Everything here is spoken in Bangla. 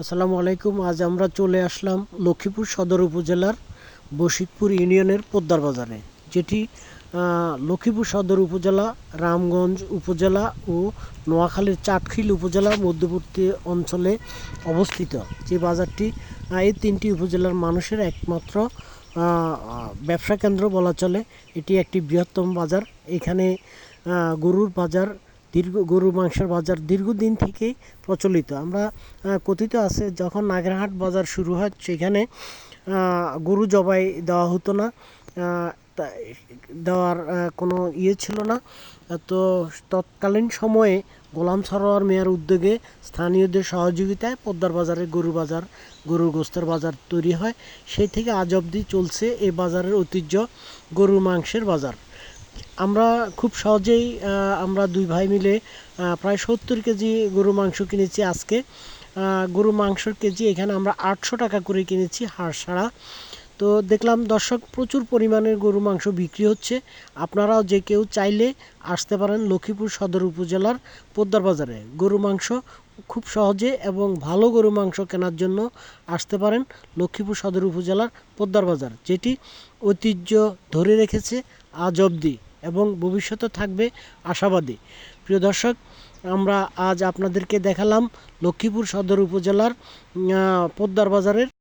আসসালামু আলাইকুম, আজ আমরা চলে আসলাম লক্ষ্মীপুর সদর উপজেলার বশিকপুর ইউনিয়নের পোদ্দার বাজারে, যেটি লক্ষ্মীপুর সদর উপজেলা, রামগঞ্জ উপজেলা ও নোয়াখালীর চাটখিল উপজেলা মধ্যবর্তী অঞ্চলে অবস্থিত। যে বাজারটি এই তিনটি উপজেলার মানুষের একমাত্র ব্যবসা কেন্দ্র বলা চলে, এটি একটি বৃহত্তম বাজার। এখানে গরুর বাজার দীর্ঘ গরুর মাংসের বাজার দীর্ঘদিন থেকেই প্রচলিত। আমরা কথিত আছে, যখন নাগরহাট বাজার শুরু হয়, সেখানে গরু জবাই দেওয়া হতো না। দেওয়ার কোনো ইয়ে ছিল না। তো তৎকালীন সময়ে গোলাম সরোয়ার মেয়ার উদ্যোগে স্থানীয়দের সহযোগিতায় পদ্মার বাজারে গরু বাজার, গরুর গোস্তের বাজার তৈরি হয়। সেই থেকে আজ অবধি চলছে এই বাজারের ঐতিহ্য গরুর মাংসের বাজার। আমরা খুব সহজেই আমরা দুই ভাই মিলে প্রায় সত্তর কেজি গরু মাংস কিনেছি আজকে। গরু মাংসের কেজি এখানে আমরা আটশো টাকা করে কিনেছি হাড় ছাড়া। তো দেখলাম দর্শক, প্রচুর পরিমাণের গরু মাংস বিক্রি হচ্ছে। আপনারাও যে কেউ চাইলে আসতে পারেন লক্ষ্মীপুর সদর উপজেলার পোদ্দার বাজারে। গরু মাংস খুব সহজে এবং ভালো গরু মাংস কেনার জন্য আসতে পারেন লক্ষ্মীপুর সদর উপজেলার পোদ্দার বাজার, যেটি ঐতিহ্য ধরে রেখেছে আজ অবধি। এবং ভবিষ্যতে থাকবে আশাবাদী। প্রিয় দর্শক, আমরা আজ আপনাদেরকে দেখালাম লক্ষ্মীপুর সদর উপজেলার পোদ্দার বাজারের